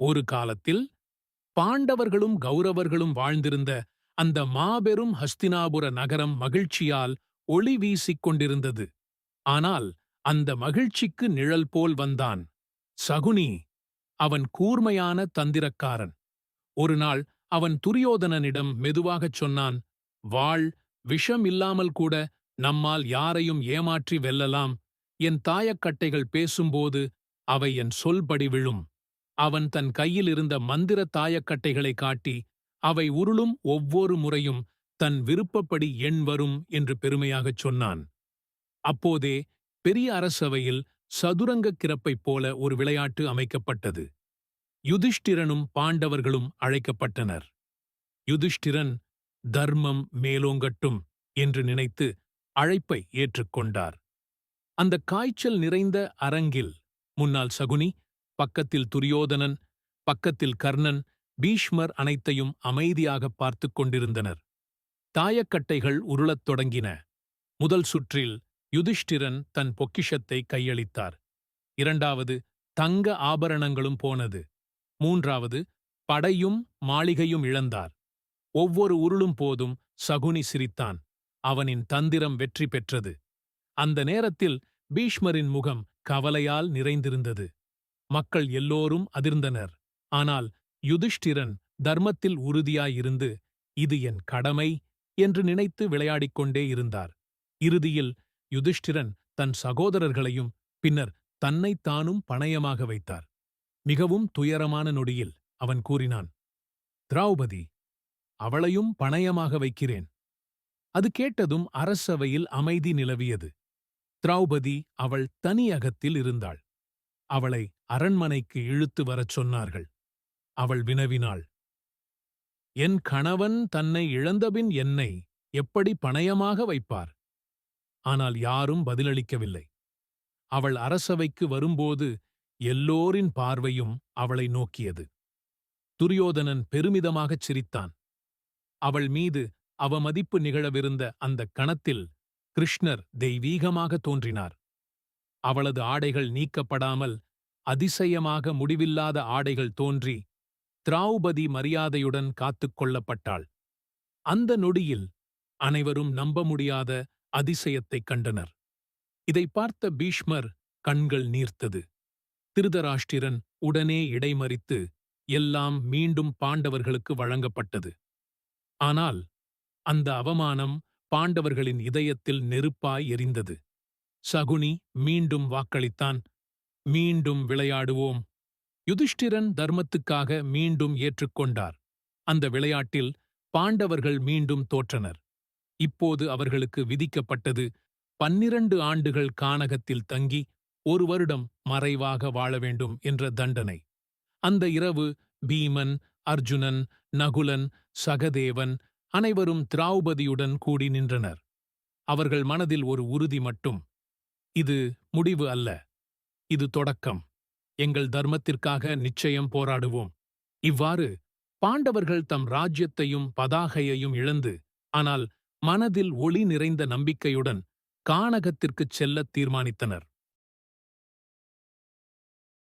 ஒரு காலத்தில் பாண்டவர்களும் கௌரவர்களும் வாழ்ந்திருந்த அந்த மாபெரும் ஹஸ்தினாபுர நகரம் மகிழ்ச்சியால் ஒளி வீசிக் கொண்டிருந்தது. ஆனால் அந்த மகிழ்ச்சிக்கு நிழல் போல் வந்தான். சகுனி அவன் கூர்மையான தந்திரக்காரன். ஒருநாள் அவன் துரியோதனனிடம் மெதுவாகச் சொன்னான் வாழ் விஷம் இல்லாமல் கூட நம்மால் யாரையும் ஏமாற்றி வெல்லலாம். என் தாயக்கட்டைகள் பேசும்போது அவை என் சொல்படி விழும். அவன் தன் கையில் இருந்த மந்திர தாயக்கட்டைகளை காட்டி அவை உருளும் ஒவ்வொரு முறையும் தன் விருப்பப்படி எண் வரும் என்று பெருமையாகச் சொன்னான். அப்போதே பெரிய அரசவையில் சதுரங்கக் கிரப்பைப் போல ஒரு விளையாட்டு அமைக்கப்பட்டது. யுதிஷ்டிரனும் பாண்டவர்களும் அழைக்கப்பட்டனர். யுதிஷ்டிரன் தர்மம் மேலோங்கட்டும் என்று நினைத்து அழைப்பை ஏற்றுக்கொண்டார். அந்த காய்ச்சல் நிறைந்த அரங்கில் முன்னால் சகுனி பக்கத்தில் துரியோதனன் பக்கத்தில் கர்ணன் பீஷ்மர் அனைத்தையும் அமைதியாகப் பார்த்துக் கொண்டிருந்தனர். தாயக்கட்டைகள் உருளத் தொடங்கின. முதல் சுற்றில் யுதிஷ்டிரன் தன் பொக்கிஷத்தை கையளித்தார். இரண்டாவது தங்க ஆபரணங்களும் போனது. மூன்றாவது படையும் மாளிகையும் இழந்தார். ஒவ்வொரு உருளும் போதும் சகுனி சிரித்தான். அவனின் தந்திரம் வெற்றி பெற்றது. அந்த நேரத்தில் பீஷ்மரின் முகம் கவலையால் நிறைந்திருந்தது. மக்கள் எல்லோரும் அதிர்ந்தனர். ஆனால் யுதிஷ்டிரன் தர்மத்தில் உறுதியாயிருந்து இது என் கடமை என்று நினைத்து விளையாடிக் கொண்டே இருந்தார். இறுதியில் யுதிஷ்டிரன் தன் சகோதரர்களையும் பின்னர் தன்னைத்தானும் பணயமாக வைத்தார். மிகவும் துயரமான நொடியில் அவன் கூறினான் திரௌபதி அவளையும் பணயமாக வைக்கிறேன். அது கேட்டதும் அரசவையில் அமைதி நிலவியது. திரௌபதி அவள் தனியகத்தில் இருந்தாள். அவளை அரண்மனைக்கு இழுத்து வரச் சொன்னார்கள். அவள் வினவினாள் என் கணவன் தன்னை இழந்தபின் என்னை எப்படி பணயமாக வைப்பார்? ஆனால் யாரும் பதிலளிக்கவில்லை. அவள் அரசவைக்கு வரும்போது எல்லோரின் பார்வையும் அவளை நோக்கியது. துரியோதனன் பெருமிதமாகச் சிரித்தான். அவள் மீது அவமதிப்பு நிகழவிருந்த அந்தக் கணத்தில் கிருஷ்ணர் தெய்வீகமாக தோன்றினார். அவளது ஆடைகள் நீக்கப்படாமல் அதிசயமாக முடிவில்லாத ஆடைகள் தோன்றி திராவுபதி மரியாதையுடன் காத்துக் கொள்ளப்பட்டாள். அந்த நொடியில் அனைவரும் நம்ப முடியாத அதிசயத்தைக் கண்டனர். இதை பார்த்த பீஷ்மர் கண்கள் நீர்த்தது. திருதராஷ்டிரன் உடனே இடைமறித்து எல்லாம் மீண்டும் பாண்டவர்களுக்கு வழங்கப்பட்டது. ஆனால் அந்த அவமானம் பாண்டவர்களின் இதயத்தில் நெருப்பாய் எரிந்தது. சகுனி மீண்டும் வாக்களித்தான் மீண்டும் விளையாடுவோம். யுதிஷ்டிரன் தர்மத்துக்காக மீண்டும் ஏற்றுக்கொண்டார். அந்த விளையாட்டில் பாண்டவர்கள் மீண்டும் தோற்றனர். இப்போது அவர்களுக்கு விதிக்கப்பட்டது பன்னிரண்டு ஆண்டுகள் கானகத்தில் தங்கி ஒரு வருடம் மறைவாக வாழ வேண்டும் என்ற தண்டனை. அந்த இரவு பீமன் அர்ஜுனன் நகுலன் சகதேவன் அனைவரும் திராவுபதியுடன் கூடி நின்றனர். அவர்கள் மனதில் ஒரு உறுதி மட்டும். இது முடிவு அல்ல. இது தொடக்கம். எங்கள் தர்மத்திற்காக நிச்சயம் போராடுவோம். இவ்வாறு பாண்டவர்கள் தம் ராஜ்யத்தையும் பதாகையையும் இழந்து ஆனால் மனதில் ஒளி நிறைந்த நம்பிக்கையுடன் கானகத்திற்குச் செல்லத் தீர்மானித்தனர்.